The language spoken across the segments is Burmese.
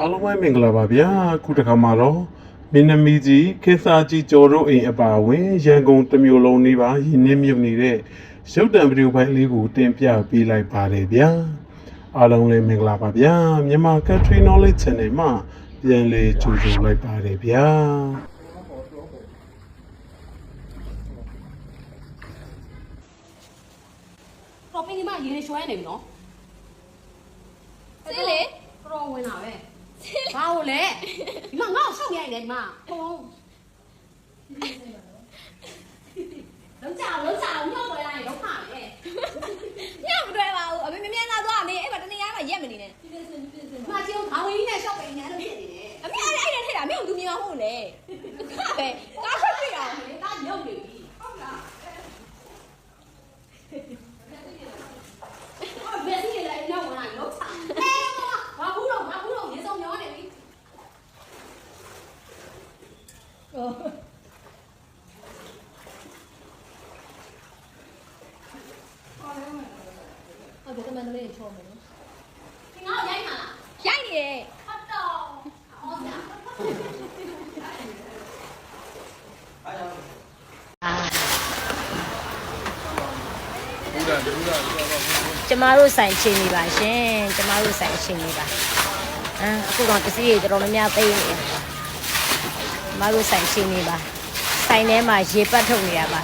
အားလုံးပဲမင်္ဂလာပါဗျာခုတစ်ခါမှာတော့မင်းသမီးကြီးခေတ်စာကြီးကျော်တို့အိမ်အပါအဝင်ရန်ကုန်တစ်မျိုးလုံးနေပါရင်းနှင်းမြုပ်နေတဲ့ရုပ်တံဗီဒီယိုဖိုင်လေးကိုတင်ပြပေးလိုက်ပါတယ်ဗျာအားလုံးလည်းမင်္ဂလာပါဗျာမြန်မာ Country Knowledge Channel မှာပြန်လည်ကြိုဆိုလိုက်ပါတယ်ဗျာတော့ပင်ဒီမှာရေရွှဲနေပြီနော်စစ်လေတော့ဝင်လာပဲ ဘာလို့လဲဒီမှာငါ့ကိုရှောက်ရိုက်တယ်ဒီမှာဟိုလုံးချအောင်လုံးချအောင်ညှောက်ပေါ်လာရင်တော့ခါပဲညမတွေ့ပါဘူးအမေမမြင်လာသွားအမေအဲ့မှာတနေရာမှာရက်မနေနဲ့ဒီမှာချင်းခေါင်းဝင်းနဲ့ရှောက်ပင်နေအဲ့လိုဖြစ်နေတယ်အမေအဲ့အဲ့နဲ့ထိတာမင်းတို့မြင်အောင်ဟုတ်လေခါပဲကားထွက်ပြအောင် ဒါညှောက်နေပြီဟုတ်လားအော်ဘယ်စီလဲညှောက်ဝင်လာလုံးချအေးဘာဘူးတော့ဘာဘူးတော့ရေစုံမျောနေပြီ ဟုတ်တယ်တမန်လေးချောမယ်နော်ဒီငါ့ကိုရိုက်မှာလားရိုက်နေတယ်ဟုတ်တော့ဟောဗျာကျမတို့ဆိုင်ချင်းနေပါရှင်ကျမတို့ဆိုင်ချင်းနေပါအမ်အခုတော့ပစ္စည်းတွေတော်တော်များများသိနေတယ်ကျ မတို့ဆိုင်ချင်းနေပါဆိုင်ထဲမှာရေပတ်ထုတ်နေရပါ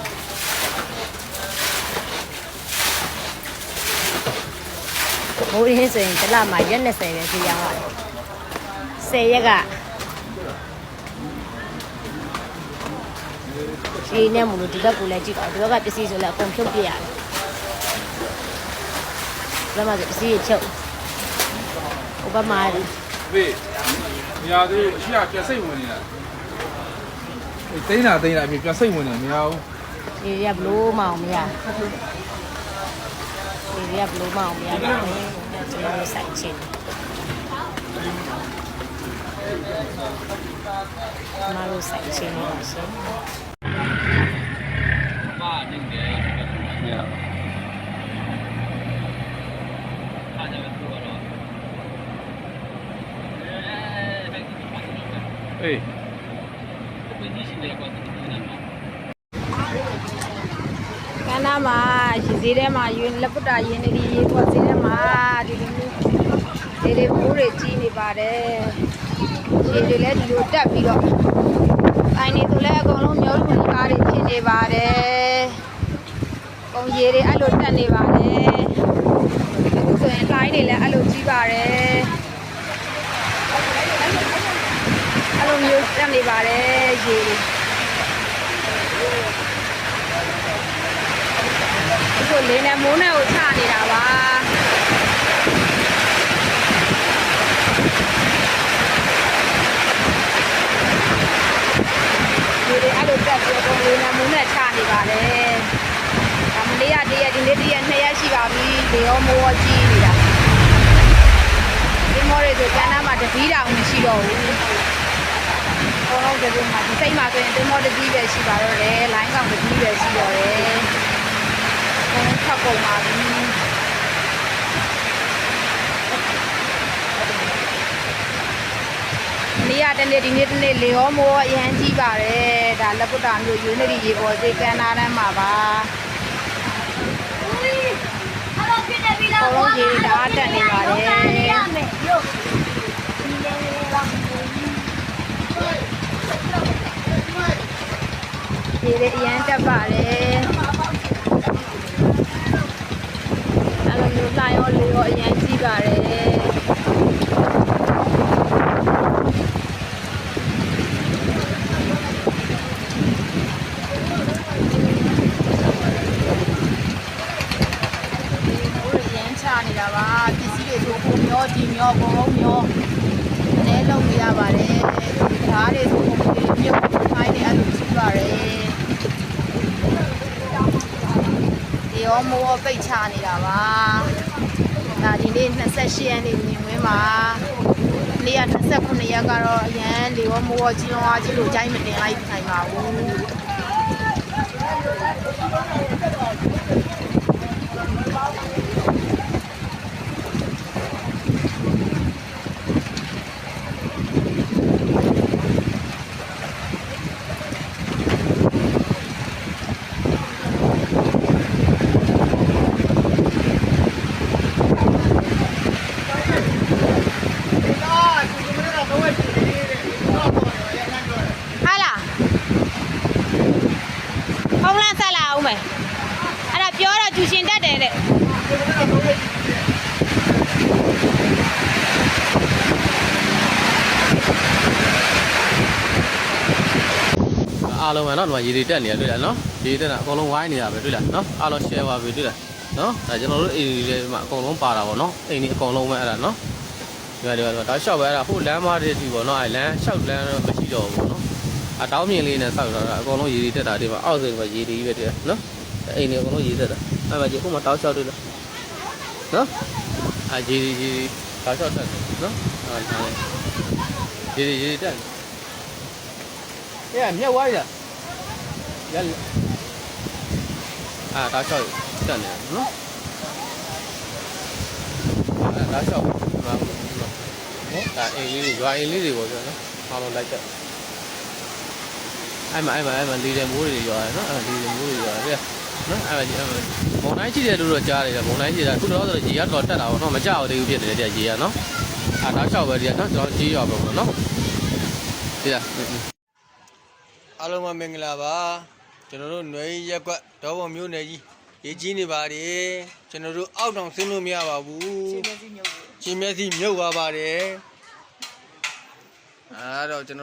မိုးရင်းဆိုရင်တစ်လမှာရက်20ပဲပြရပါတယ်10ရက်ကဒီနဲ့မလို့ဒီဘက်ကလည်းကြည့်ပါဒီဘက်ကပစ္စည်းဆိုလည်းအကုန်ဖြုတ်ပြရတယ်ဘယ်မှာပစ္စည်းချုပ်ဥပမာဖေးမရသေးဘူးအရှိကပြန်စိတ်ဝင်နေတာ တိန်းတာတိန်းတာအပြင်ပြန်စိတ်ဝင်နေမရဘူးဒီရဘလို့မအောင်မရဒီရဘလို့မအောင်မရပါဘူးကျွန်တော်ဆိုင်ချင်းမလို့ဆိုင်ချင်းနေပါရှင်အေးက န္နာမှာရေစည်းထဲမှာယူလက်ပုတ္တာရင်းနေဒီရေပေါ်စည်းထဲမှာဒီလိုမျိုးဒီလေးပိုးတွေကြီးနေပါတယ်ရေတွေလည်းဒီလိုတက်ပြီးတော့အိုင်နေဆိုလည်းအကုန်လုံးမျိုးလူကားတွေဖြစ်နေပါတယ်ပုံရေတွေအဲ့လိုတက်နေပါတယ်အခုဆိုရင်တိုင်းတွေလည်းအဲ့လိုကြီးပါတယ်အဲ့ လိုမျိုးတက်နေပါတယ်ရေတွေအခုလေးနဲ့မိုးနဲ့ကိုချနေတာပါဒီလေးအဲ့လိုတက်ပြီးတော့လေးနဲ့မိုးနဲ့ချနေပါတယ်ဒါမလေးရတရက်ဒီနေ့တရက်နှစ်ရက်ရှိပါပြီလေရောမိုးရောကြီးနေတာဒီမော်ရီဆိုကျန်တာမှာတပီးတောင်မရှိတော့ဘူးအ ကုန်လုံးဒီမှာဒီစိတ်မှာဆိုရင်ဒီမော်တပီးပဲရှိပါတော့တယ်လိုင်းကောင်တပီးပဲရှိတော့တယ်ဘုံထပ်ကုန်ပါပြီနေရတဲ့နေ့ဒီနေ့တနေ့လေရောမိုးအရန်ကြီးပါတယ်ဒါလက်ပုတ္တာမျိုးယူနေဒီရေပေါ်စေကန်နာတန်းမှာပါအဲ့တော့ဖြစ်နေပြီလားအကုန်လုံးရေတွေဒါတက်နေပါတယ် ရမယ်ရုပ်ဒီလေးလေးပါ ရေတွေအရန်တက်ပါတယ်အဲ့လိုမျိုးလှရောလေရောအရန်ကြီးပါတယ်ဘိုးရမ်းချနေတာပါပစ္စည်းတွေဆိုပုံမျောဒီမျောပုံလုံးမျောအဲလုံးနေရပါတယ်ဒီဓာတ်တွေဆိုပုံတွေမြုပ်ခိုင်းနေအဲ့လိုရှိပါတယ် ဒီရောမိုးရောပိတ်ချနေတာပါဒါဒီနေ့28ရက်နေ့မြင်ဝင်းမှာနေ့က29ရက်ကတော့အရန်လေရောမိုးရောကြီးရောအားကြီးလို့ကြိုင်းမတင်လိုက်နိုင်ပါဘူး တဲ့ အားလုံးပဲเนาะဒီမှာရေတွေတက်နေရတွေ့လားเนาะရေတွေတက်တာအကုန်လုံးဝိုင်းနေရပဲတွေ့လားเนาะအားလုံး share ပါပြီတွေ့လားเนาะဒါကျွန်တော်တို့အိမ်တွေမှာအကုန်လုံးပါတာပေါ့เนาะအိမ်တွေအကုန်လုံးပဲအဲ့ဒါเนาะဒီမှာဒီမှာဒါလျှောက်ပဲအဲ့ဒါဟိုလမ်းမတွေဒီပေါ့เนาะအဲ့လမ်းလျှောက်လမ်းတော့မရှိတော့ဘူးပေါ့เนาะအတောင်းမြင်လေးနဲ့ဆောက်တော့တာအကုန်လုံးရေတွေတက်တာဒီမှာအောက်ဆိုဒီမှာရေတွေကြီးပဲတွေ့လားเนาะ အိမ်တွေအကုန်လုံးရေးသက်တာအဲ့မှာကြီးခုမှတောက်လျှောက်တွေ့လားနော်အာရေးရေးတောက်လျှောက်တက်နော်ဟာဒါလေးရေးရေးတက်အေးမြက်ဝိုင်းလားရလအာတောက်လျှောက်တက်နေနော်အာတောက်လျှောက်မှာနော်ဒါအိမ်လေးတွေရွာအိမ်လေးတွေပေါ့ဗျာနော်အားလုံးလိုက်တက်အဲ့မှာအဲ့မှာအဲ့မှာလေတံမိုးတွေရွာတယ်နော်အဲ့လေတံမိုးတွေရွာတယ် နော်။အဲ့မှာဒီအဲ့မှာမုံတိုင်းရှိတယ်လို့တော့ကြားတယ်မုံတိုင်းရှိတာခုတော့ဆိုရေကတော့တက်တာပေါ့နော်မကြောက်သေးဘူးဖြစ်တယ်တဲ့ရေကနော်။အာဒါချောက်ပဲဒီကနော်ကျွန်တော်ကြီးရွာပေါ့နော်။ဒီလားအားလုံးပဲမင်္ဂလာပါကျွန်တော်တို့ຫນွေရက်ကွက်ဒေါဘုံမျိုးနယ်ကြီးရေးကြီးနေပါတယ်ကျွန်တော်တို့အောက်တောင်ဆင်းလို့မရပါဘူးချင်းမျက်စိမြုပ်ချင်းမျက်စိမြုပ်သွားပါတယ်အဲ့တော့ကျွန်တော်